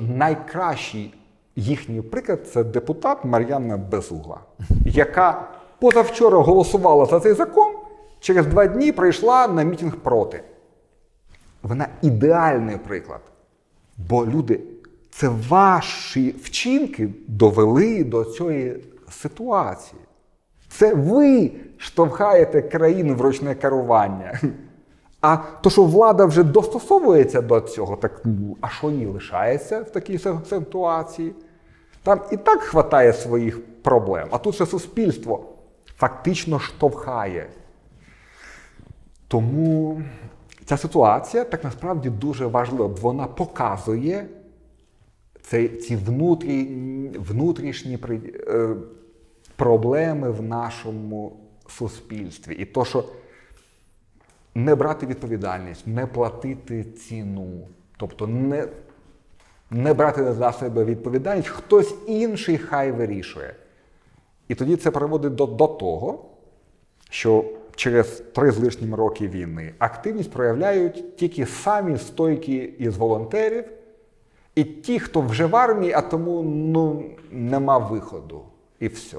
Найкращий їхній приклад це депутат Мар'яна Безугла, яка позавчора голосувала за цей закон, через два дні прийшла на мітинг проти. Вона ідеальний приклад. Бо люди, це ваші вчинки довели до цієї ситуації. Це ви штовхаєте країну в ручне керування. А то, що влада вже достосовується до цього, так ну, а що їй лишається в такій ситуації? Там і так хватає своїх проблем, а тут ще суспільство фактично штовхає. Тому ця ситуація так насправді дуже важлива, вона показує це, ці внутрі, внутрішні е, проблеми в нашому суспільстві. І то, що не брати відповідальність, не платити ціну, тобто не, не брати за себе відповідальність, хтось інший хай вирішує. І тоді це приводить до, до того, що через три з лишнім роки війни активність проявляють тільки самі стойкі із волонтерів, і ті, хто вже в армії, а тому ну, нема виходу. І все.